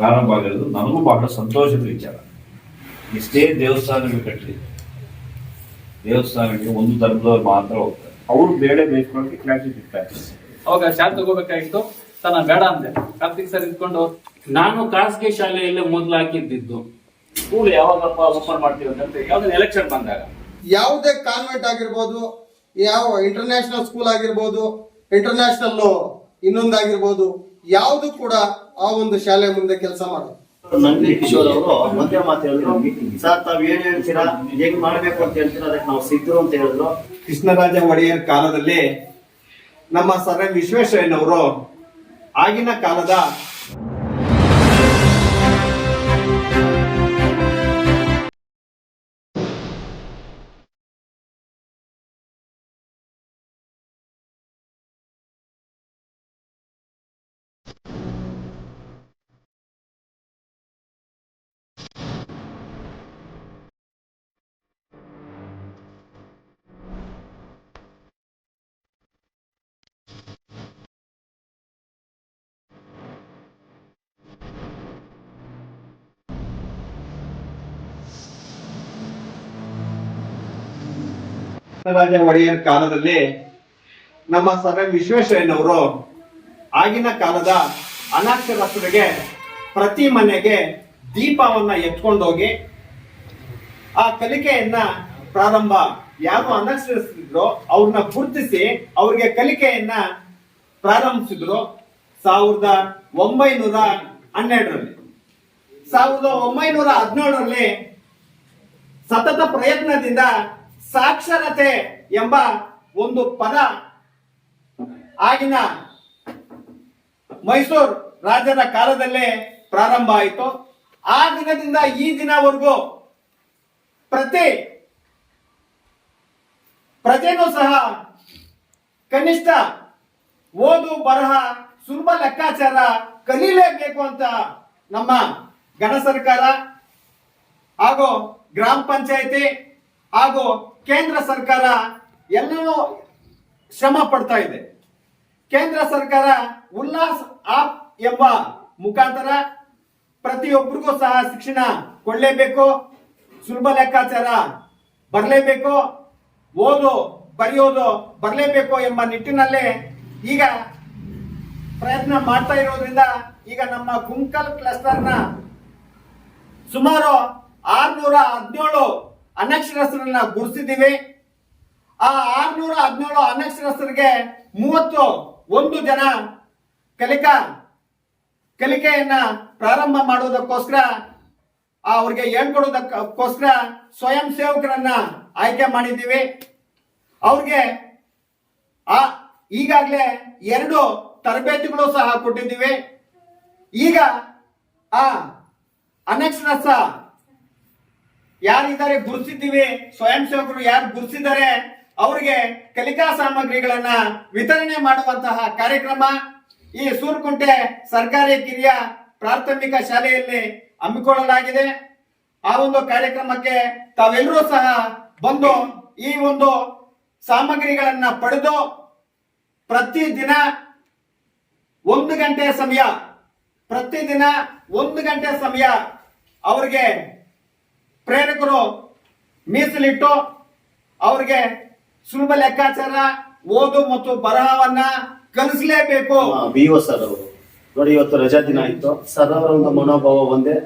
ಪ್ರಾರಂಭ ಆಗಿರೋದು ನನಗೂ ಬಹಳ ಸಂತೋಷದ ವಿಚಾರ. ಎಷ್ಟೇ ದೇವಸ್ಥಾನಗಳು ಕಟ್ಟಿ ದೇವಸ್ಥಾನಕ್ಕೆ ಒಂದು ಧರ್ಮದವ್ರು ಮಾತ್ರ ಹೋಗ್ತಾರೆ. ಅವರು ಬೇಳೆ ಬೇಯಿಸ್ಕೊಳ್ಳೋಕೆ ಕ್ಲಾಸ್ ಇರ್ತಾರೆ ಅವಾಗ ಶಾಲೆ ತಗೋಬೇಕಾಗಿತ್ತು. ಸರ್ ನಾನು ಬೇಡ ಅಂದೆ. ಕಾರ್ತಿಕ್ ಸರ್ ಇದ್ಕೊಂಡು ನಾನು ಖಾಸಗಿ ಶಾಲೆಯಲ್ಲೇ ಮೊದಲು ಹಾಕಿದ್ದಿದ್ದು. ಸ್ಕೂಲ್ ಯಾವಾಗಪ್ಪ ಓಪನ್ ಮಾಡ್ತೀವಿ ಅಂತ ಯಾವ್ದಾದ್ರು ಎಲೆಕ್ಷನ್ ಬಂದಾಗ. ಯಾವುದೇ ಕಾನ್ವೆಂಟ್ ಆಗಿರ್ಬೋದು ಯಾವ ಇಂಟರ್ನ್ಯಾಷನಲ್ ಸ್ಕೂಲ್ ಆಗಿರ್ಬೋದು ಇಂಟರ್ನ್ಯಾಷನಲ್ ಇನ್ನೊಂದಾಗಿರ್ಬೋದು ಯಾವುದು ಕೂಡ ಆ ಒಂದು ಶಾಲೆ ಮುಂದೆ ಕೆಲಸ ಮಾಡೋದು. ನಂದಿ ಕಿಶೋರ್ ಅವರು ಒಂದೇ ಮಾತು ಹೇಳಿದ್ರು. ಸರ್ ತಾವ್ ಏನ್ ಹೇಳ್ತೀರಾ? ಹೆಂಗ್ ಮಾಡ್ಬೇಕು ಅಂತ ಹೇಳ್ತೀರಾ? ಅದಕ್ಕೆ ನಾವು ಸಿದ್ಧರು ಅಂತ ಹೇಳಿದ್ರು. ಕೃಷ್ಣರಾಜ ಒಡೆಯರ್ ಕಾಲದಲ್ಲಿ ನಮ್ಮ ಸರ್ ಎಂ ವಿಶ್ವೇಶ್ವರಯ್ಯನವರು ಆಗಿನ ಕಾಲದ ಕೃಷ್ಣರಾಜ ಒಡೆಯರ್ ಕಾಲದಲ್ಲಿ ನಮ್ಮ ಎಂ ವಿಶ್ವೇಶ್ವರಯ್ಯನವರು ಆಗಿನ ಕಾಲದ ಅನಕ್ಷರಸ್ಥರಿಗೆ ಪ್ರತಿ ಮನೆಗೆ ದೀಪವನ್ನ ಎತ್ಕೊಂಡೋಗಿ ಆ ಕಲಿಕೆಯನ್ನ ಪ್ರಾರಂಭ ಯಾರು ಅನಕ್ಷರಸ್ಥರಿದ್ರು ಅವ್ರನ್ನ ಗುರುತಿಸಿ ಅವ್ರಿಗೆ ಕಲಿಕೆಯನ್ನ ಪ್ರಾರಂಭಿಸಿದ್ರು ಸಾವಿರದ ಒಂಬೈನೂರ ಹನ್ನೆರಡರಲ್ಲಿ. ಸಾವಿರದ ಒಂಬೈನೂರ ಹದಿನೇಳರಲ್ಲಿ ಸತತ ಪ್ರಯತ್ನದಿಂದ ಸಾಕ್ಷರತೆ ಎಂಬ ಒಂದು ಪದ ಆಗಿನ ಮೈಸೂರು ರಾಜರ ಕಾಲದಲ್ಲೇ ಪ್ರಾರಂಭ ಆಯಿತು. ಆ ದಿನದಿಂದ ಈ ದಿನವರೆಗೂ ಪ್ರತಿ ಪ್ರಜೆನೂ ಸಹ ಕನಿಷ್ಠ ಓದು, ಬರಹ, ಸುಲಭ ಲೆಕ್ಕಾಚಾರ ಕಲೀಲೇಬೇಕು ಅಂತ ನಮ್ಮ ಗಣ ಸರ್ಕಾರ ಹಾಗೂ ಗ್ರಾಮ ಪಂಚಾಯತಿ ಹಾಗೂ ಕೇಂದ್ರ ಸರ್ಕಾರ ಎಲ್ಲವೂ ಶ್ರಮ ಪಡ್ತಾ ಇದೆ. ಕೇಂದ್ರ ಸರ್ಕಾರ ಉಲ್ಲಾಸ್ ಆಪ್ ಎಂಬ ಮುಖಾಂತರ ಪ್ರತಿಯೊಬ್ಬರಿಗೂ ಸಹ ಶಿಕ್ಷಣ ಕೊಡಲೇಬೇಕು, ಸುಲಭ ಲೆಕ್ಕಾಚಾರ ಬರಲೇಬೇಕು, ಓದು, ಬರೆಯೋದು ಬರಲೇಬೇಕು ಎಂಬ ನಿಟ್ಟಿನಲ್ಲಿ ಈಗ ಪ್ರಯತ್ನ ಮಾಡ್ತಾ ಇರೋದ್ರಿಂದ ಈಗ ನಮ್ಮ ಗುಂಕಲ್ ಕ್ಲಸ್ಟರ್ನ ಸುಮಾರು ಆರ್ನೂರ ಹದಿನೇಳು ಅನಕ್ಷರಸ್ಥರನ್ನ ಗುರುತಿಸಿದ್ದೀವಿ. ಆ ಆರ್ನೂರ, ಹದಿನೇಳು ಅನಕ್ಷರಸ್ಥರಿಗೆ ಮೂವತ್ತು ಒಂದು ಜನ ಕಲಿಕಾ, ಕಲಿಕೆಯನ್ನ ಪ್ರಾರಂಭ ಮಾಡುವುದಕ್ಕೋಸ್ಕರ ಅವ್ರಿಗೆ ಹೇಳ್ಕೊಡೋದಕ್ಕೋಸ್ಕರ ಸ್ವಯಂ ಸೇವಕರನ್ನ ಆಯ್ಕೆ ಮಾಡಿದ್ದೀವಿ. ಅವ್ರಿಗೆ ಆ ಈಗಾಗಲೇ ಎರಡು ತರಬೇತಿಗಳು ಸಹ ಕೊಟ್ಟಿದ್ದೀವಿ. ಈಗ ಆ ಅನಕ್ಷರಸ್ಥ ಯಾರಿದ್ದಾರೆ ಗುರುಸಿದ್ದೀವಿ ಸ್ವಯಂ ಸೇವಕರು ಯಾರು ಗುರುಸಿದ್ದಾರೆ ಅವರಿಗೆ ಕಲಿಕಾ ಸಾಮಗ್ರಿಗಳನ್ನ ವಿತರಣೆ ಮಾಡುವಂತಹ ಕಾರ್ಯಕ್ರಮ ಈ ಸೂರ್ಕುಂಟೆ ಸರ್ಕಾರಿ ಕಿರಿಯ ಪ್ರಾಥಮಿಕ ಶಾಲೆಯಲ್ಲಿ ಹಮ್ಮಿಕೊಳ್ಳಲಾಗಿದೆ. ಆ ಒಂದು ಕಾರ್ಯಕ್ರಮಕ್ಕೆ ತಾವೆಲ್ಲರೂ ಸಹ ಬಂದು ಈ ಒಂದು ಸಾಮಗ್ರಿಗಳನ್ನ ಪಡೆದು ಪ್ರತಿದಿನ ಒಂದು ಗಂಟೆ ಸಮಯ, ಪ್ರತಿದಿನ ಒಂದು ಗಂಟೆ ಸಮಯ ಅವರಿಗೆ ಪ್ರೇರಕರು ಮೀಸಲಿಟ್ಟು ಅವರಿಗೆ ಸುಲಭ ಲೆಕ್ಕಾಚಾರ, ಓದು ಮತ್ತು ಬರಹವನ್ನ ಕಲಿಸಲೇಬೇಕು. ಬಿ ಓ ಸರ್ ಅವರು. ನೋಡಿ, ಇವತ್ತು ರಜಾ ದಿನ ಇತ್ತು ಸರ್ ಅವರ ಒಂದು ಮನೋಭಾವ ಒಂದೇ.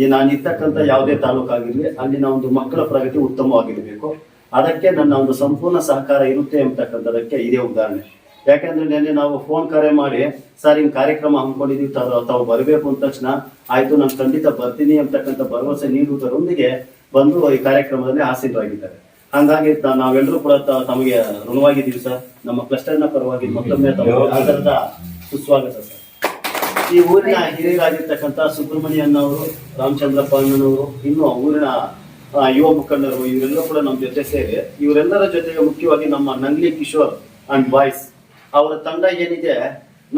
ಈ ನಾನು ಇರ್ತಕ್ಕಂಥ ಯಾವುದೇ ತಾಲೂಕಾಗಿರ್ಲಿ ಅಲ್ಲಿನ ಒಂದು ಮಕ್ಕಳ ಪ್ರಗತಿ ಉತ್ತಮವಾಗಿರಬೇಕು. ಅದಕ್ಕೆ ನನ್ನ ಒಂದು ಸಂಪೂರ್ಣ ಸಹಕಾರ ಇರುತ್ತೆ ಎಂಬತಕ್ಕಂಥದಕ್ಕೆ ಇದೇ ಉದಾಹರಣೆ. ಯಾಕೆಂದ್ರೆ ನಿನ್ನೆ ನಾವು ಫೋನ್ ಕರೆ ಮಾಡಿ ಸರ್ ಹಿಂಗ್ ಕಾರ್ಯಕ್ರಮ ಹಮ್ಮಿಕೊಂಡಿದೀವಿ ತಾವು ಬರಬೇಕು ಅಂದ ತಕ್ಷಣ ಆಯ್ತು ನಾನು ಖಂಡಿತ ಬರ್ತೀನಿ ಅಂತಕ್ಕಂಥ ಭರವಸೆ ನೀಡುವುದರೊಂದಿಗೆ ಬಂದು ಈ ಕಾರ್ಯಕ್ರಮದಲ್ಲಿ ಆಸೀನರಾಗಿದ್ದಾರೆ. ಹಂಗಾಗಿ ನಾವೆಲ್ಲರೂ ಕೂಡ ತಮಗೆ ಋಣವಾಗಿದ್ದೀವಿ ಸರ್. ನಮ್ಮ ಕ್ಲಸ್ಟರ್ನ ಪರವಾಗಿ ಮತ್ತೊಮ್ಮೆ ಆಧಾರದ ಸುಸ್ವಾಗತ ಸರ್. ಈ ಊರಿನ ಹಿರಿಯರಾಗಿರ್ತಕ್ಕಂಥ ಸುಬ್ರಹ್ಮಣ್ಯ ಅವರು ರಾಮಚಂದ್ರಪ್ಪ ಅಣ್ಣನವರು ಇನ್ನು ಊರಿನ ಯುವ ಮುಖಂಡರು ಇವರೆಲ್ಲರೂ ಕೂಡ ನಮ್ಮ ಜೊತೆ ಸೇರಿ ಇವರೆಲ್ಲರ ಜೊತೆಗೆ ಮುಖ್ಯವಾಗಿ ನಮ್ಮ ನಂಗ್ಲಿ ಕಿಶೋರ್ ಅಂಡ್ ಬಾಯ್ಸ್ ಅವರ ತಂಡ ಏನಿದೆ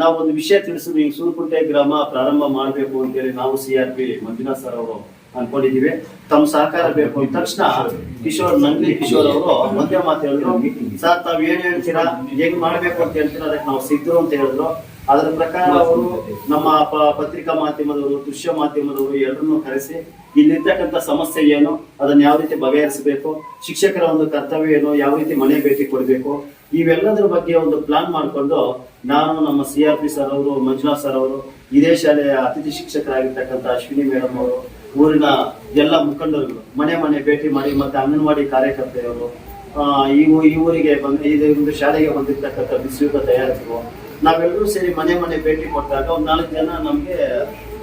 ನಾವು ಒಂದು ವಿಷಯ ತಿಳಿಸಿದ್ವಿ ಈಗ ಸೂರ್ಕುಂಟೆ ಗ್ರಾಮ ಪ್ರಾರಂಭ ಮಾಡಬೇಕು ಅಂತೇಳಿ ನಾವು C R P Manjunath sir ಅವರು ಅನ್ಕೊಂಡಿದೀವಿ ತಮ್ಮ ಸಹಕಾರ ಬೇಕು ಅಂದ ತಕ್ಷಣ ಕಿಶೋರ್ ನಂಗ್ಲಿ ಕಿಶೋರ್ ಅವರು ಒಂದೇ ಮಾತು ಹೇಳಿದ್ರು. ಸರ್, ತಾವ್ ಏನ್ ಹೇಳ್ತೀರಾ? ಹೆಂಗ್ ಮಾಡ್ಬೇಕು ಅಂತ ಹೇಳ್ತೀರಾ? ಅದಕ್ಕೆ ನಾವು ಸಿದ್ಧರು ಅಂತ ಹೇಳಿದ್ರು. ಅದರ ಪ್ರಕಾರ ಅವರು ನಮ್ಮ ಪತ್ರಿಕಾ ಮಾಧ್ಯಮದವರು, ದೃಶ್ಯ ಮಾಧ್ಯಮದವರು ಎಲ್ಲರನ್ನೂ ಕರೆಸಿ, ಇಲ್ಲಿರ್ತಕ್ಕಂಥ ಸಮಸ್ಯೆ ಏನು? ಅದನ್ನ ಯಾವ ರೀತಿ ಬಗೆಹರಿಸಬೇಕು? ಶಿಕ್ಷಕರ ಒಂದು ಕರ್ತವ್ಯ ಏನು? ಯಾವ ರೀತಿ ಮನೆ ಭೇಟಿ ಕೊಡಬೇಕು? ಇವೆಲ್ಲದರ ಬಗ್ಗೆ ಒಂದು ಪ್ಲಾನ್ ಮಾಡಿಕೊಂಡು ನಾನು ನಮ್ಮ ಸಿ ಆರ್ ಪಿ ಸರ್ ಅವರು, ಮಂಜುನಾಥ್ ಸರ್ ಅವರು, ಇದೇ ಶಾಲೆಯ ಅತಿಥಿ ಶಿಕ್ಷಕರಾಗಿರ್ತಕ್ಕಂಥ ಅಶ್ವಿನಿ ಮೇಡಮ್ ಅವರು, ಊರಿನ ಎಲ್ಲ ಮುಖಂಡರುಗಳು, ಮನೆ ಮನೆ ಭೇಟಿ ಮಾಡಿ ಮತ್ತೆ ಅಂಗನವಾಡಿ ಕಾರ್ಯಕರ್ತೆಯವರು ಈ ಈ ಊರಿಗೆ ಬಂದ ಇದೇ ಒಂದು ಶಾಲೆಗೆ ಬಂದಿರ್ತಕ್ಕಂಥ ಬಿಸಿಯೂಟ ತಯಾರಕರು, ನಾವೆಲ್ಲರೂ ಸೇರಿ ಮನೆ ಮನೆ ಭೇಟಿ ಕೊಟ್ಟಾಗ ಒಂದು ನಾಲ್ಕು ಜನ ನಮಗೆ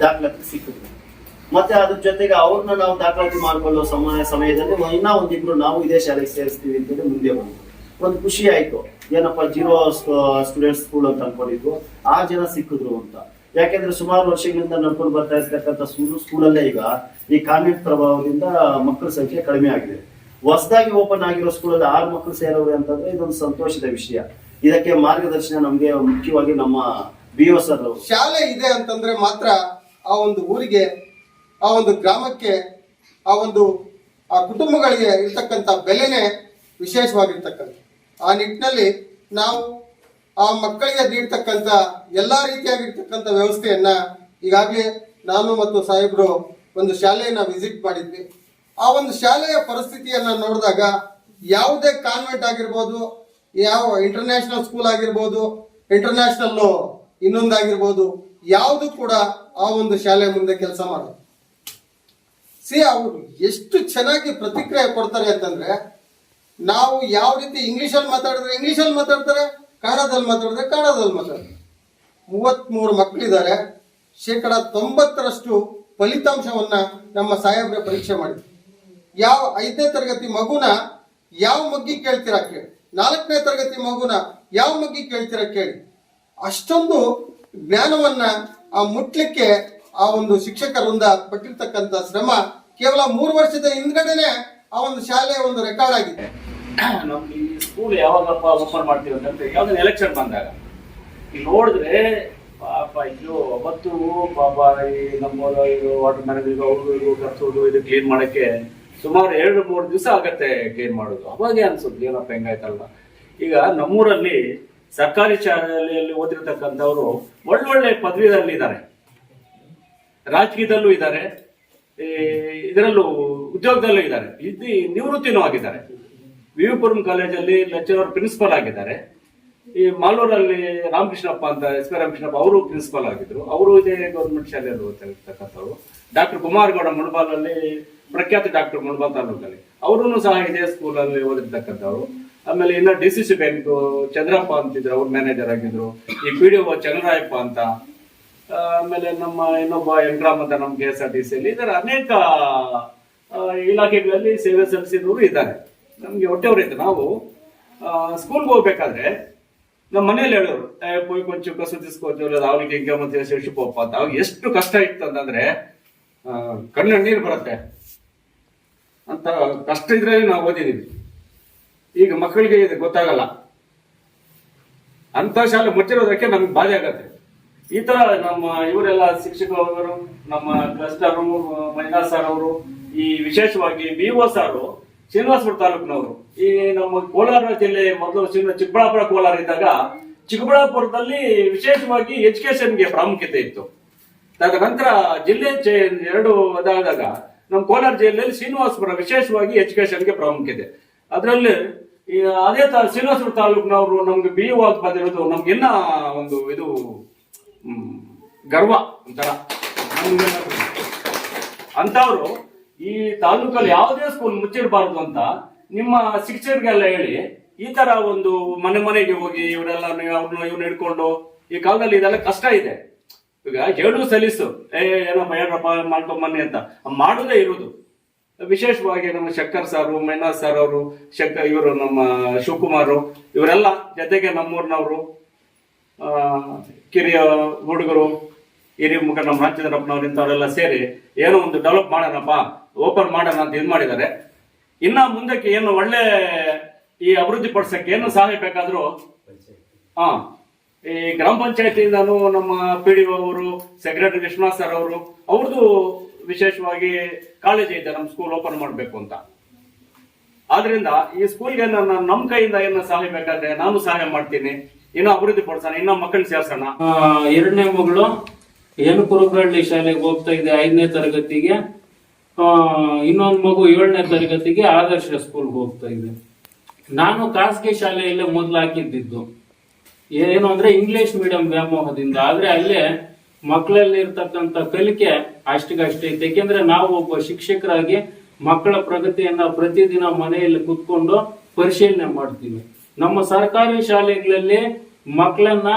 ದಾಖಲಾತಿ ಸಿಕ್ಕಿದ್ರು ಮತ್ತೆ ಅದ್ರ ಜೊತೆಗೆ ಅವ್ರನ್ನ ನಾವು ದಾಖಲಾತಿ ಮಾಡ್ಕೊಳ್ಳೋ ಸಮಯ, ಸಮಯದಲ್ಲಿ ಇನ್ನೂ ಒಂದಿಬ್ರು ನಾವು ಇದೇ ಶಾಲೆಗೆ ಸೇರಿಸ್ತೀವಿ ಅಂತೇಳಿ ಮುಂದೆ ಬಂದ್ರು ಒಂದು ಖುಷಿ ಆಯ್ತು. ಏನಪ್ಪ, ಜೀರೋ ಸ್ಟೂಡೆಂಟ್ ಸ್ಕೂಲ್ ಅಂತ ಅನ್ಕೊಂಡಿದ್ವು ಆ ಜನ ಸಿಕ್ಕಿದ್ರು ಅಂತ. ಯಾಕೆಂದ್ರೆ ಸುಮಾರು ವರ್ಷಗಳಿಂದ ನಡ್ಕೊಂಡು ಬರ್ತಾ ಇರ್ತಕ್ಕಂಥ ಸ್ಕೂಲು ಸ್ಕೂಲಲ್ಲೇ ಈಗ ಈ ಕಾನ್ವೆಂಟ್ ಪ್ರಭಾವದಿಂದ ಮಕ್ಕಳ ಸಂಖ್ಯೆ ಕಡಿಮೆ ಆಗಿದೆ. ಹೊಸದಾಗಿ ಓಪನ್ ಆಗಿರೋ ಸ್ಕೂಲಲ್ಲಿ ಆರು ಮಕ್ಕಳು ಸೇರೋರು ಅಂತಂದ್ರೆ ಇದೊಂದು ಸಂತೋಷದ ವಿಷಯ. ಇದಕ್ಕೆ ಮಾರ್ಗದರ್ಶನ ನಮ್ಗೆ ಮುಖ್ಯವಾಗಿ ನಮ್ಮ ಬಿ ಒ ಸರ್ ಶಾಲೆ ಇದೆ ಅಂತಂದ್ರೆ ಮಾತ್ರ ಆ ಒಂದು ಊರಿಗೆ, ಆ ಒಂದು ಗ್ರಾಮಕ್ಕೆ, ಆ ಒಂದು, ಆ ಕುಟುಂಬಗಳಿಗೆ ಇರ್ತಕ್ಕಂಥ ಬೆಲೆನೇ ವಿಶೇಷವಾಗಿರ್ತಕ್ಕಂಥ ಆ ನಿಟ್ಟಿನಲ್ಲಿ ನಾವು ಆ ಮಕ್ಕಳಿಗೆ ನೀಡ್ತಕ್ಕಂಥ ಎಲ್ಲಾ ರೀತಿಯಾಗಿರ್ತಕ್ಕಂಥ ವ್ಯವಸ್ಥೆಯನ್ನ ಈಗಾಗಲೇ ನಾನು ಮತ್ತು ಸಾಹೇಬ್ರು ಒಂದು ಶಾಲೆಯನ್ನ ವಿಸಿಟ್ ಮಾಡಿದ್ವಿ. ಆ ಒಂದು ಶಾಲೆಯ ಪರಿಸ್ಥಿತಿಯನ್ನ ನೋಡಿದಾಗ ಯಾವುದೇ ಕಾನ್ವೆಂಟ್ ಆಗಿರ್ಬೋದು, ಯಾವ ಇಂಟರ್ನ್ಯಾಷನಲ್ ಸ್ಕೂಲ್ ಆಗಿರ್ಬೋದು ಇಂಟರ್ನ್ಯಾಷನಲ್ ಇನ್ನೊಂದಾಗಿರ್ಬೋದು, ಯಾವುದು ಕೂಡ ಆ ಒಂದು ಶಾಲೆ ಮುಂದೆ ಕೆಲಸ ಮಾಡೋದು ಸಿ ಅವರು ಎಷ್ಟು ಚೆನ್ನಾಗಿ ಪ್ರತಿಕ್ರಿಯೆ ಕೊಡ್ತಾರೆ ಅಂತಂದ್ರೆ ನಾವು ಯಾವ ರೀತಿ ಇಂಗ್ಲೀಷಲ್ಲಿ ಮಾತಾಡಿದ್ರೆ ಇಂಗ್ಲಿಷಲ್ಲಿ ಮಾತಾಡ್ತಾರೆ, ಕನ್ನಡದಲ್ಲಿ ಮಾತಾಡಿದ್ರೆ ಕನ್ನಡದಲ್ಲಿ ಮಾತಾಡ್ತಾರೆ. ಮೂವತ್ಮೂರು ಮಕ್ಕಳಿದ್ದಾರೆ. ಶೇಕಡ ತೊಂಬತ್ತರಷ್ಟು ಫಲಿತಾಂಶವನ್ನ ನಮ್ಮ ಸಾಹೇಬ್ರೆ ಪರೀಕ್ಷೆ ಮಾಡಿದ್ರು. ಯಾವ ಐದನೇ ತರಗತಿ ಮಗುನ ಯಾವ ಮಗ್ಗಿ ಕೇಳ್ತೀರಾ ಕೇಳಿ. ನಾಲ್ಕನೇ ತರಗತಿ ಮಗುನ ಯಾವ ಮಗ್ಗಿ ಕೇಳ್ತೀರಾ ಕೇಳಿ. ಅಷ್ಟೊಂದು ಜ್ಞಾನವನ್ನ ಆ ಮುಟ್ಲಿಕ್ಕೆ ಆ ಒಂದು ಶಿಕ್ಷಕರಿಂದ ಪಟ್ಟಿರ್ತಕ್ಕಂಥ ಶ್ರಮ ಕೇವಲ ಮೂರು ವರ್ಷದ ಹಿಂದ್ಗಡೆನೆ ಆ ಒಂದು ಶಾಲೆಯ ಒಂದು ರೆಕಾರ್ಡ್ ಆಗಿದೆ. ನಮ್ಗೆ ಈ ಸ್ಕೂಲ್ ಯಾವಾಗಪ್ಪ ಓಪನ್ ಮಾಡ್ತೀವಿ ಅಂತ ಯಾವ್ದನ್ನ ಎಲೆಕ್ಷನ್ ಬಂದಾಗ. ಇಲ್ಲಿ ನೋಡಿದ್ರೆ ಪಾಪ ಇದು ಅವತ್ತು ಪಾಪ ಈ ನಮ್ಮ ಇದು ವಾಟರ್ ಮ್ಯಾನೇಜರ್ ಅವರು ಇವರು ಕರ್ಸೋದು, ಇದು ಕ್ಲೀನ್ ಮಾಡಕ್ಕೆ ಸುಮಾರು ಎರಡು, ಮೂರು ದಿವಸ ಆಗತ್ತೆ ಕ್ಲೀನ್ ಮಾಡೋದು. ಅವಾಗೆ ಅನ್ಸುತ್ತೆ, ಏನಪ್ಪ ಹೆಂಗಾಯ್ತಲ್ಲ ಈಗ ನಮ್ಮೂರಲ್ಲಿ ಸರ್ಕಾರಿ ಶಾಲೆಯಲ್ಲಿ ಓದಿರ್ತಕ್ಕಂಥವ್ರು ಒಳ್ಳೊಳ್ಳೆ ಪದವಿದಲ್ಲಿ ಇದ್ದಾರೆ ರಾಜಕೀಯದಲ್ಲೂ ಇದ್ದಾರೆ. ಇದರಲ್ಲೂ ಉದ್ಯೋಗದಲ್ಲೂ ಇದ್ದಾರೆ. ಇಲ್ಲಿ ನಿವೃತ್ತಿನೂ ಆಗಿದ್ದಾರೆ. ವಿ ವಿ ಪುರಂ ಕಾಲೇಜಲ್ಲಿ ಲೆಕ್ಚರರ್ ಪ್ರಿನ್ಸಿಪಲ್ ಆಗಿದ್ದಾರೆ. ಈ ಮಾಲೂರಲ್ಲಿ ರಾಮಕೃಷ್ಣಪ್ಪ ಅಂತ ಎಸ್ ಪಿ ರಾಮಕೃಷ್ಣಪ್ಪ ಅವರು ಪ್ರಿನ್ಸಿಪಲ್ ಆಗಿದ್ರು. ಅವರು ಇದೇ ಗೌರ್ಮೆಂಟ್ ಶಾಲೆಯಲ್ಲಿ ಓದ್ತಿರ್ತಕ್ಕಂಥವ್ರು. ಡಾಕ್ಟರ್ ಕುಮಾರಗೌಡ ಮುಣಬಾಲಲ್ಲಿ ಪ್ರಖ್ಯಾತ ಡಾಕ್ಟರ್ ಮುಣಬಾಲ್ ತಾಲೂಕಲ್ಲಿ. ಅವರು ಸಹ ಇದೇ ಸ್ಕೂಲಲ್ಲಿ ಓದಿರ್ತಕ್ಕಂಥವ್ರು. ಆಮೇಲೆ ಇನ್ನ D C C bank Chandrappa ಅಂತಿದ್ರು, ಅವ್ರ ಮ್ಯಾನೇಜರ್ ಆಗಿದ್ರು. ಈ ಪಿ ಡಿ ಒ ಚಂದ್ರಾಯಪ್ಪ ಅಂತ. ಆಮೇಲೆ ನಮ್ಮ ಇನ್ನೊಬ್ಬ ಎಂಗ್ರಾಮ್ ಅಂತ ನಮ್ಮ ಕೆ ಎಸ್ ಆರ್ ಟಿ ಸಿಯಲ್ಲಿ ಇದರ ಅನೇಕ ಇಲಾಖೆಗಳಲ್ಲಿ ಸೇವೆ ಸಲ್ಲಿಸಿದವರು ಇದ್ದಾರೆ. ನಮಗೆ ಹೊಟ್ಟೆವ್ರು ಇತ್ತು ನಾವು ಸ್ಕೂಲ್ಗೆ ಹೋಗ್ಬೇಕಾದ್ರೆ ನಮ್ಮ ಮನೇಲಿ ಹೇಳೋರು ಪೋಯ್ ಕೊಂಚು ಕಸು ತಿಸ್ಕೋತೀವಲ್ಲ ಅವ್ರಿಗೆ ಹಿಂಗೆ ಮತ್ತೆ ಶಿಶುಪಪ್ಪ ಅಂತ. ಅವಾಗ ಎಷ್ಟು ಕಷ್ಟ ಇತ್ತು ಅಂತಂದ್ರೆ ಕಣ್ಣು ನೀರು ಬರುತ್ತೆ. ಅಂತ ಕಷ್ಟ ಇದ್ರೆ ನಾವು ಓದಿದ್ದೀವಿ ಈಗ ಮಕ್ಕಳಿಗೆ ಇದು ಗೊತ್ತಾಗಲ್ಲ. ಅಂತ ಶಾಲೆ ಮುಚ್ಚಿರೋದಕ್ಕೆ ನಮ್ಗೆ ಬಾಧೆ ಆಗತ್ತೆ. ಈ ತರ ನಮ್ಮ ಇವರೆಲ್ಲ ಶಿಕ್ಷಕರು, ನಮ್ಮ ಕ್ಲಸ್ಟರ್ ಮಹಿಳಾ ಸರ್ ಅವರು ಈ ವಿಶೇಷವಾಗಿ ಬಿ ಓ ಸಾರು ಶ್ರೀನಿವಾಸಪುರ ತಾಲೂಕಿನವರು. ಈ ನಮ್ಮ ಕೋಲಾರ ಜಿಲ್ಲೆ ಮೊದಲು ಚಿಕ್ಕಬಳ್ಳಾಪುರ ಕೋಲಾರ ಇದ್ದಾಗ ಚಿಕ್ಕಬಳ್ಳಾಪುರದಲ್ಲಿ ವಿಶೇಷವಾಗಿ ಎಜುಕೇಶನ್ಗೆ ಪ್ರಾಮುಖ್ಯತೆ ಇತ್ತು. ತದನಂತರ ಜಿಲ್ಲೆ ಎರಡು ಅದಾದಾಗ ನಮ್ಮ ಕೋಲಾರ ಜಿಲ್ಲೆಯಲ್ಲಿ ಶ್ರೀನಿವಾಸಪುರ ವಿಶೇಷವಾಗಿ ಎಜುಕೇಶನ್ಗೆ ಪ್ರಾಮುಖ್ಯತೆ. ಅದರಲ್ಲಿ ಅದೇ ಶ್ರೀನಿವಾಸಪುರ ತಾಲೂಕಿನವರು ನಮ್ಗೆ ಬಿ ಓ ಆಗಿ ಬಂದಿರೋದು ನಮ್ಗಿನ್ನ ಒಂದು ಇದು ಗರ್ವ ಒಂಥರ. ಅಂತವ್ರು ಈ ತಾಲೂಕಲ್ಲಿ ಯಾವುದೇ ಸ್ಕೂಲ್ ಮುಚ್ಚಿರಬಾರ್ದು ಅಂತ ನಿಮ್ಮ ಶಿಕ್ಷಕರಿಗೆಲ್ಲ ಹೇಳಿ, ಈ ತರ ಒಂದು ಮನೆ ಮನೆಗೆ ಹೋಗಿ ಇವರೆಲ್ಲ ಅವ್ರನ್ನ ಇವ್ನ ಹಿಡ್ಕೊಂಡು ಈ ಕಾಲದಲ್ಲಿ ಇದೆಲ್ಲ ಕಷ್ಟ ಇದೆ. ಈಗ ಹೇಳು ಸಲೀಸು. ಏ ಏನಪ್ಪ ಹೇಳ್ರಪ್ಪ ಮಾಡ್ಕೊಂಬನ್ನಿ ಅಂತ. ಮಾಡೋದೇ ಇರುವುದು ವಿಶೇಷವಾಗಿ ನಮ್ಮ ಶಂಕರ್ ಸಾರು ಮೈನಾಥ್ ಸರ್ ಅವರು, ಶಂಕರ್ ಇವರು, ನಮ್ಮ ಶಿವಕುಮಾರ್ ಇವರೆಲ್ಲ ಜೊತೆಗೆ ನಮ್ಮೂರ್ನವರು ಕಿರಿಯ ಹುಡುಗರು, ಹಿರಿಯ ಮುಖ ನಮ್ಮ ರಾಮಚಂದ್ರಪ್ಪನವ್ರು ಇಂಥವರೆಲ್ಲ ಸೇರಿ ಏನೋ ಒಂದು ಡೆವಲಪ್ ಮಾಡೋಣಪ್ಪ. ಓಪನ್ ಮಾಡೋಣ ಅಂತ ಇದು ಮಾಡಿದ್ದಾರೆ. ಇನ್ನ ಮುಂದಕ್ಕೆ ಏನು ಒಳ್ಳೆ ಈ ಅಭಿವೃದ್ಧಿ ಪಡಿಸಕ್ಕೆ ಏನು ಸಹಾಯ ಬೇಕಾದ್ರೂ, ಹಾ, ಈ ಗ್ರಾಮ ಪಂಚಾಯತಿಯಿಂದನೂ ನಮ್ಮ ಪಿ ಡಿ ಅವರು ಸೆಕ್ರೆಟರಿ ವಿಶ್ವನಾಥ್ ಸರ್ ಅವರು, ಅವ್ರದ್ದು ವಿಶೇಷವಾಗಿ ಕಾಲೇಜ್ ಇದೆ ನಮ್ಮ ಸ್ಕೂಲ್ ಓಪನ್ ಮಾಡಬೇಕು ಅಂತ. ಆದ್ರಿಂದ ಈ ಸ್ಕೂಲ್ಗೆ ನನ್ನ ನಮ್ಮ ಕೈಯಿಂದ ಏನ ಸಹಾಯ ಬೇಕಾದ್ರೆ ನಾನು ಸಹಾಯ ಮಾಡ್ತೀನಿ. ಇನ್ನೂ ಅಭಿವೃದ್ಧಿ ಪಡಿಸೋಣ, ಇನ್ನೂ ಮಕ್ಕಳನ್ನ ಸೇರ್ಸೋಣ. ಎರಡನೇ ಮಗಳು ಏನು ಕುರುಬ್ರಳ್ಳಿ ಶಾಲೆಗೆ ಹೋಗ್ತಾ ಇದೆ ಐದನೇ ತರಗತಿಗೆ. ಇನ್ನೊಂದು ಮಗು ಏಳನೇ ತರಗತಿಗೆ ಆದರ್ಶ ಸ್ಕೂಲ್ಗೆ ಹೋಗ್ತಾ ಇದೆ. ನಾನು ಖಾಸಗಿ ಶಾಲೆಯಲ್ಲೇ ಮೊದಲು ಹಾಕಿದ್ದಿದ್ದು. ಏನು ಅಂದ್ರೆ ಇಂಗ್ಲಿಷ್ ಮೀಡಿಯಂ ವ್ಯಾಮೋಹದಿಂದ. ಆದ್ರೆ ಅಲ್ಲೇ ಮಕ್ಕಳಲ್ಲಿ ಇರ್ತಕ್ಕಂಥ ಕಲಿಕೆ ಅಷ್ಟಿಗಷ್ಟೇ ಇತ್ತು. ಯಾಕೆಂದ್ರೆ ನಾವು ಒಬ್ಬ ಶಿಕ್ಷಕರಾಗಿ ಮಕ್ಕಳ ಪ್ರಗತಿಯನ್ನ ಪ್ರತಿದಿನ ಮನೆಯಲ್ಲಿ ಕುತ್ಕೊಂಡು ಪರಿಶೀಲನೆ ಮಾಡ್ತೀವಿ. ನಮ್ಮ ಸರ್ಕಾರಿ ಶಾಲೆಗಳಲ್ಲಿ ಮಕ್ಕಳನ್ನ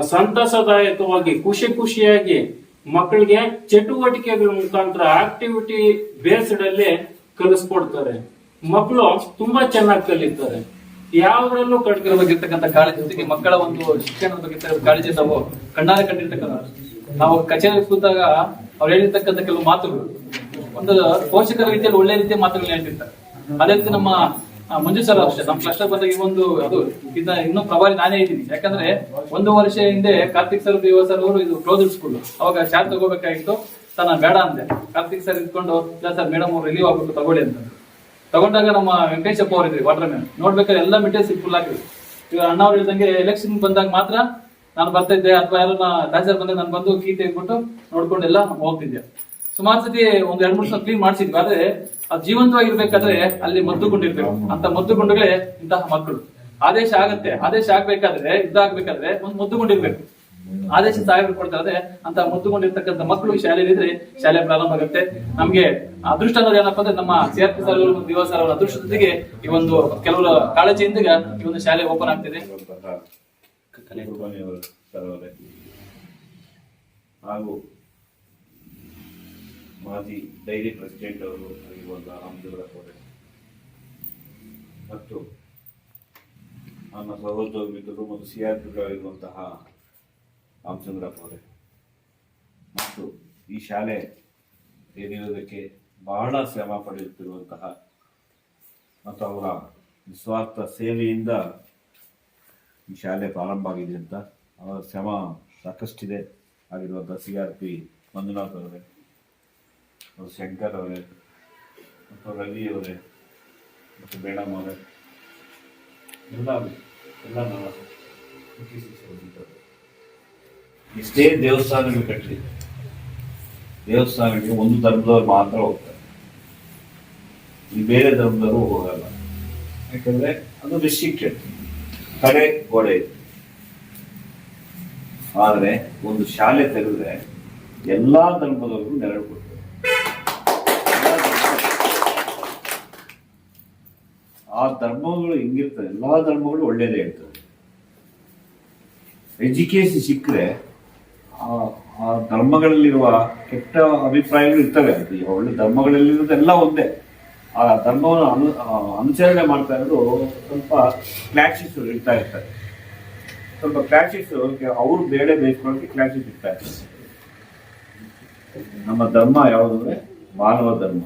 ಸಂತಸದಾಯಕವಾಗಿ, ಖುಷಿ ಖುಷಿಯಾಗಿ ಮಕ್ಕಳಿಗೆ ಚಟುವಟಿಕೆಗಳ ಮುಖಾಂತರ ಆಕ್ಟಿವಿಟಿ ಬೇಸ್ಡ್ ಅಲ್ಲಿ ಕಲಿಸ್ಕೊಡ್ತಾರೆ. ಮಕ್ಕಳು ತುಂಬಾ ಚೆನ್ನಾಗಿ ಕಲಿತಾರೆ. ಯಾವ್ದ್ರಲ್ಲೂ ಕಟ್ಕಿರ ಬಗ್ಗೆ ಇರ್ತಕ್ಕಂಥ ಕಾಳಜಿ ಜೊತೆಗೆ ಮಕ್ಕಳ ಒಂದು ಶಿಕ್ಷಣದ ಬಗ್ಗೆ ಕಾಳಜಿ ನಾವು ಕಣ್ಣಾರೆ ಕಂಡಿರ್ತಕ್ಕಂಥ ನಾವು ಕಚೇರಿ ಕೂತಾಗ ಅವ್ರು ಹೇಳಿರ್ತಕ್ಕಂಥ ಕೆಲವು ಮಾತುಗಳು. ಒಂದು ಪೋಷಕರ ರೀತಿಯಲ್ಲಿ ಒಳ್ಳೆ ರೀತಿಯ ಮಾತುಗಳು ಹೇಳ್ತಿರ್ತಾರೆ. ಅದೇ ರೀತಿ ನಮ್ಮ ಮಂಜು ಸರ್ ಅಷ್ಟೇ ನಮ್ಮ ಕ್ಲಸ್ಟರ್ ಒಂದು ಅದು ಇದನ್ನ ಇನ್ನೂ ನಾನೇ ಇದ್ದೀನಿ. ಯಾಕಂದ್ರೆ ಒಂದು ವರ್ಷ ಹಿಂದೆ ಕಾರ್ತಿಕ್ ಸರ್ ಯುವ ಸರ್ ಅವರು ಇದು ಕ್ಲೋಸ್ ಸ್ಕೂಲ್ ಅವಾಗ ಶಾಲೆ ತಗೋಬೇಕಾಗಿತ್ತು. ಸರ್, ನಾನು ಬೇಡ ಅಂದೆ. ಕಾರ್ತಿಕ್ ಸರ್ ಇದ್ಕೊಂಡು, ಇಲ್ಲ ಸರ್ ಮೇಡಮ್ ಅವ್ರು ರಿಲೀವ್ ಆಗ್ಬೇಕು, ತಗೊಳ್ಳಿ ಅಂತ. ತಗೊಂಡಾಗ ನಮ್ಮ ವೆಂಕಟೇಶಪ್ಪ ಅವ್ರ ಇದ್ರಿ ವಾಟರ್ ಮ್ಯಾನ್ ನೋಡ್ಬೇಕಾದ್ರೆ ಎಲ್ಲ ಮೆಟೀರಿಯಲ್ಸ್ ಫುಲ್ ಆಗಿದೆ ಈಗ ಅಣ್ಣ ಅವ್ರು ಹೇಳ್ದಂಗೆ ಎಲೆಕ್ಷನ್ ಬಂದಾಗ ಮಾತ್ರ ನಾನು ಬರ್ತಾ ಇದ್ದೆ, ಅಥವಾ ಯಾರನ್ನ ರಾಜ್ಯದಲ್ಲಿ ಬಂದಾಗ ನಾನು ಬಂದು ಕೀ ತೆಗೆದ್ಬಿಟ್ಟು ನೋಡ್ಕೊಂಡೆಲ್ಲ ಹೋಗ್ತಿದ್ದೆ. ಸುಮಾರು ಸತಿ ಒಂದ್ ಎರಡು ಮೂರು ಸಲ ಕ್ಲೀನ್ ಮಾಡಿಸಿದ್ವಿ. ಆದ್ರೆ ಅದು ಜೀವಂತವಾಗಿರ್ಬೇಕಾದ್ರೆ ಅಲ್ಲಿ ಮದ್ದುಕೊಂಡಿರ್ಬೇಕು ಅಂತ ಮದ್ದುಗುಂಡುಗಳೇ ಇಂತಹ ಮಕ್ಕಳು. ಆದೇಶ ಆಗತ್ತೆ. ಆದೇಶ ಆಗ್ಬೇಕಾದ್ರೆ ಒಂದು ಒಂದ್ ಮದ್ದುಕೊಂಡಿರ್ಬೇಕು ಆದೇಶ ಸಾವಿರ ಕೊಡ್ತಾರೆ ಅಂತ ಮುದ್ದುಕೊಂಡಿರ್ತಕ್ಕಂಥ ಮಕ್ಕಳು ಶಾಲೆಯಲ್ಲಿ ಇದ್ರೆ ಶಾಲೆ ಪ್ರಾರಂಭ ಆಗುತ್ತೆ. ನಮ್ಗೆ ಅದೃಷ್ಟ ಅನ್ನೋದು ಏನಪ್ಪಾ ಅಂದ್ರೆ ನಮ್ಮ ಸಿಆರ್ಪಿ ಸರ್ ದಿವಸ ಅವರ ಅದೃಷ್ಟ ಈ ಒಂದು ಕೆಲವು ಕಾಳಜಿಯಿಂದ ಈ ಒಂದು ಶಾಲೆ ಓಪನ್ ಆಗ್ತಿದೆ. ಹಾಗೂ ಮಾಜಿ ಡೈರಿ ಪ್ರೆಸಿಡೆಂಟ್ ಅವರು ರಾಮಚಂದ್ರಪ್ಪ ಕೋಟೆ ಮತ್ತು ನನ್ನ ಸಹೋದ್ಯೋಗಿಗಳು ಮತ್ತು ಸಿ ಆರ್ ಆಗಿರುವಂತಹ ರಾಮಚಂದ್ರಪ್ಪ ಅವರೇ ಮತ್ತು ಈ ಶಾಲೆ ಸೇರಿರುವುದಕ್ಕೆ ಬಹಳ ಶ್ರಮ ಪಡೆಯುತ್ತಿರುವಂತಹ ಮತ್ತು ಅವರ ನಿಸ್ವಾರ್ಥ ಸೇವೆಯಿಂದ ಈ ಶಾಲೆ ಪ್ರಾರಂಭ ಆಗಿದೆ ಅಂತ ಅವರ ಶ್ರಮ ಸಾಕಷ್ಟಿದೆ. ಆಗಿರುವಂಥ ಸಿ ಆರ್ ಪಿ ಮಂಜುನಾಥ್ ಅವರೇ. ಮತ್ತು ಶಂಕರ್ ಅವರೇ, ಮತ್ತು ರವಿ ಅವರೇ, ಮತ್ತು ಬೇಡಮ್ ಅವರೇ. ಎಲ್ಲ ಎಲ್ಲ. ಇಷ್ಟೇ ದೇವಸ್ಥಾನಗಳು ಕಟ್ಟಲಿ ದೇವಸ್ಥಾನಕ್ಕೆ ಒಂದು ಧರ್ಮದವ್ರು ಮಾತ್ರ ಹೋಗ್ತಾರೆ. ಈ ಬೇರೆ ಧರ್ಮದವರು ಹೋಗಲ್ಲ. ಯಾಕಂದ್ರೆ ಅದು ರಿಸ್ಟ್ರಿಕ್ಟೆಡ್ ಕಡೆ, ಗೋಡೆ. ಆದರೆ ಆದ್ರೆ ಒಂದು ಶಾಲೆ ತೆಗೆದ್ರೆ ಎಲ್ಲಾ ಧರ್ಮದವರು ನೆರಳು ಕೊಡ್ತಾರೆ. ಆ ಧರ್ಮಗಳು ಹೆಂಗಿರ್ತದೆ ಎಲ್ಲಾ ಧರ್ಮಗಳು ಒಳ್ಳೇದೇ ಇರ್ತದೆ ಎಜುಕೇಶನ್ ಸಿಕ್ಕರೆ ಆ ಆ ಧರ್ಮಗಳಲ್ಲಿರುವ ಕೆಟ್ಟ ಅಭಿಪ್ರಾಯಗಳು ಇರ್ತವೆ. ಅದು ಒಳ್ಳೆ ಧರ್ಮಗಳಲ್ಲಿರೋದೆಲ್ಲ ಒಂದೇ. ಆ ಧರ್ಮವನ್ನು ಅನು ಅನುಸರಣೆ ಮಾಡ್ತಾ ಇರೋದು ಸ್ವಲ್ಪ ಕ್ಲಾಶಸ್ ಇರ್ತಾ ಇರ್ತಾರೆ. ಸ್ವಲ್ಪ ಕ್ಲಾಶಸ್ ಅವರು ಬೇಳೆ ಬೇಯಿಸ್ಕೊಳ್ಳೋಕೆ ಕ್ಲಾಶಸ್ ಇರ್ತಾ ಇರ್ತಾರೆ. ನಮ್ಮ ಧರ್ಮ ಯಾವುದಂದ್ರೆ ಮಾನವ ಧರ್ಮ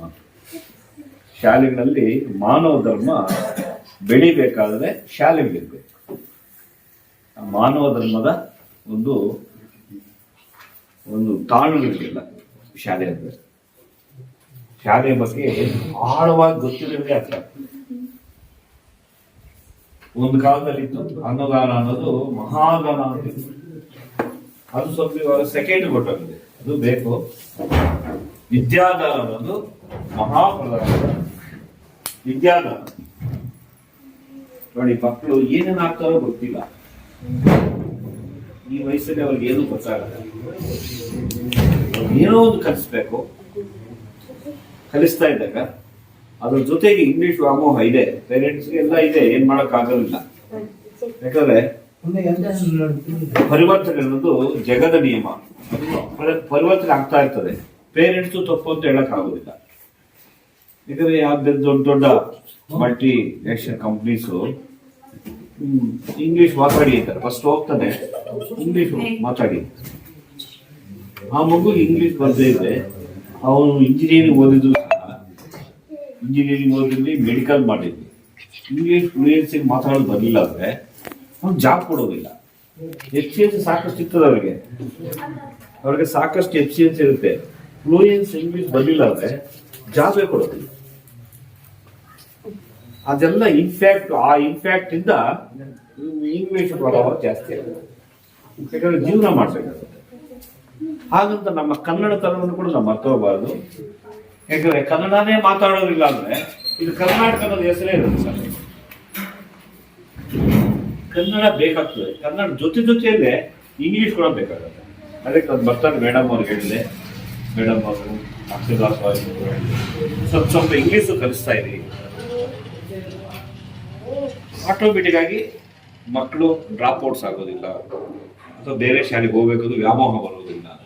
ಶಾಲೆಗಳಲ್ಲಿ ಮಾನವ ಧರ್ಮ ಬೆಳಿಬೇಕಾದ್ರೆ ಶಾಲೆಗಳಿರ್ಬೇಕು. ಮಾನವ ಧರ್ಮದ ಒಂದು ಒಂದು ತಾಣಗಳಿರಲಿಲ್ಲ ಶಾಲೆ ಅಂದ್ರೆ. ಶಾಲೆ ಬಗ್ಗೆ ಆಳವಾಗಿ ಗೊತ್ತಿರೋದೇ ಅರ್ಥ. ಒಂದು ಕಾಲದಲ್ಲಿ ಇತ್ತು ಅನ್ನದಾನ ಅನ್ನೋದು ಮಹಾದಾನ ಅಂತ ಅದು ಸ್ವಲ್ಪ ಇವಾಗ ಸೆಕೆಂಡ್ ಕೊಟ್ಟೋಗಿದೆ. ಅದು ಬೇಕು. ವಿದ್ಯಾದಾನ ಅನ್ನೋದು ಮಹಾಪ್ರಧಾನ ವಿದ್ಯಾದಾನ ನೋಡಿ, ಮಕ್ಕಳು ಏನೇನು ಆಗ್ತಾರೋ ಗೊತ್ತಿಲ್ಲ. ಈ ವಯಸ್ಸಲ್ಲಿ ಅವ್ರಿಗೆ ಏನು ಗೊತ್ತಾಗಲ್ಲ. ಏನೋ ಒಂದು ಕಲಿಸ್ಬೇಕು. ಕಲಿಸ್ತಾ ಇದ್ದಾಗ ಅದ್ರ ಜೊತೆಗೆ ಇಂಗ್ಲಿಷ್ ವ್ಯಾಮೋಹ ಇದೆ. ಪೇರೆಂಟ್ಸ್ಗೆ ಎಲ್ಲ ಇದೆ, ಏನ್ ಮಾಡಕ್ ಆಗೋದಿಲ್ಲ ಯಾಕಂದ್ರೆ ಪರಿವರ್ತನೆ ಅನ್ನೋದು ಜಗದ ನಿಯಮ. ಪರಿ- ಪರಿವರ್ತನೆ ಆಗ್ತಾ ಇರ್ತದೆ. ಪೇರೆಂಟ್ಸ್ ತಪ್ಪು ಅಂತ ಹೇಳಕ್ ಆಗೋದಿಲ್ಲ. ಯಾಕಂದ್ರೆ ಯಾವ್ದು ದೊಡ್ಡ ದೊಡ್ಡ ಮಲ್ಟಿ ನ್ಯಾಷನಲ್ ಕಂಪ್ನೀಸು ಇಂಗ್ಲಿಷ್ ಮಾತಾಡಿ ಅಂತಾರೆ ಫಸ್ಟ್ ಹೋಗ್ತಾನೆ. ಇಂಗ್ಲಿಷ್ ಮಾತಾಡಿ. ಆ ಮಗು ಇಂಗ್ಲಿಷ್ ಬರ್ದೇ ಇದೆ. ಅವನು ಇಂಜಿನಿಯರಿಂಗ್ ಓದಿದ್ರು ಇಂಜಿನಿಯರಿಂಗ್ ಓದಿದ್ವಿ ಮೆಡಿಕಲ್ ಮಾಡಿದ್ವಿ. ಇಂಗ್ಲಿಷ್ ಫ್ಲೂಯನ್ಸಿ ಮಾತಾಡೋದು ಬರಲಿಲ್ಲ ಅಂದ್ರೆ, ಅವ್ನು ಜಾಬ್ ಕೊಡೋದಿಲ್ಲ. ಎಫಿಷಿಯನ್ಸಿ ಸಾಕಷ್ಟು ಇರ್ತದೆ ಅವ್ರಿಗೆ. ಅವ್ರಿಗೆ ಸಾಕಷ್ಟು ಎಫಿಷಿಯನ್ಸಿ ಇರುತ್ತೆ. ಫ್ಲೂಯೆನ್ಸ್ ಇಂಗ್ಲಿಷ್ ಬರಲಿಲ್ಲ ಅಂದ್ರೆ ಜಾಬೇ ಕೊಡೋದಿಲ್ಲ. ಅದೆಲ್ಲ ಇನ್ಫ್ಯಾಕ್ಟ್ ಆ ಇನ್ಫ್ಯಾಕ್ಟ್ ಇಂದ ಇಂಗ್ಲಿಷ್ ಪ್ರಭಾವ ಜಾಸ್ತಿ ಆಗುತ್ತೆ. ಯಾಕಂದ್ರೆ ಜೀವನ ಮಾಡಬೇಕಾಗುತ್ತೆ. ಹಾಗಂತ ನಮ್ಮ ಕನ್ನಡತನವನ್ನು ಕೂಡ ನಾವು ಮರ್ತೋಗಬಾರದು. ಯಾಕಂದ್ರೆ ಕನ್ನಡನೇ ಮಾತಾಡೋದಿಲ್ಲ ಅಂದ್ರೆ ಇದು ಕರ್ನಾಟಕದ ಹೆಸರೇ ಇರುತ್ತೆ ಸರ್. ಕನ್ನಡ ಬೇಕಾಗ್ತದೆ. ಕನ್ನಡ ಜೊತೆ ಜೊತೆಯಲ್ಲೇ ಇಂಗ್ಲಿಷ್ ಕೂಡ ಬೇಕಾಗುತ್ತೆ. ಅದಕ್ಕೆ ಅದು ಬರ್ತಾರೆ ಮೇಡಮ್ ಅವ್ರು ಹೇಳಿದೆ ಮೇಡಮ್ ಅವರು ಅಕ್ಷರದಾಸ್ ಅವರು ಸ್ವಲ್ಪ ಸ್ವಲ್ಪ ಇಂಗ್ಲೀಷು ಕಲಿಸ್ತಾ ಇರಿ. ಆಟೋಮೆಟಿಕ್ ಆಗಿ ಮಕ್ಕಳು ಡ್ರಾಪ್ ಔಟ್ಸ್ ಆಗೋದಿಲ್ಲ. ಅಥವಾ ಬೇರೆ ಶಾಲೆಗೆ ಹೋಗ್ಬೇಕು ವ್ಯಾಮೋಹ ಬರೋದಿಲ್ಲ.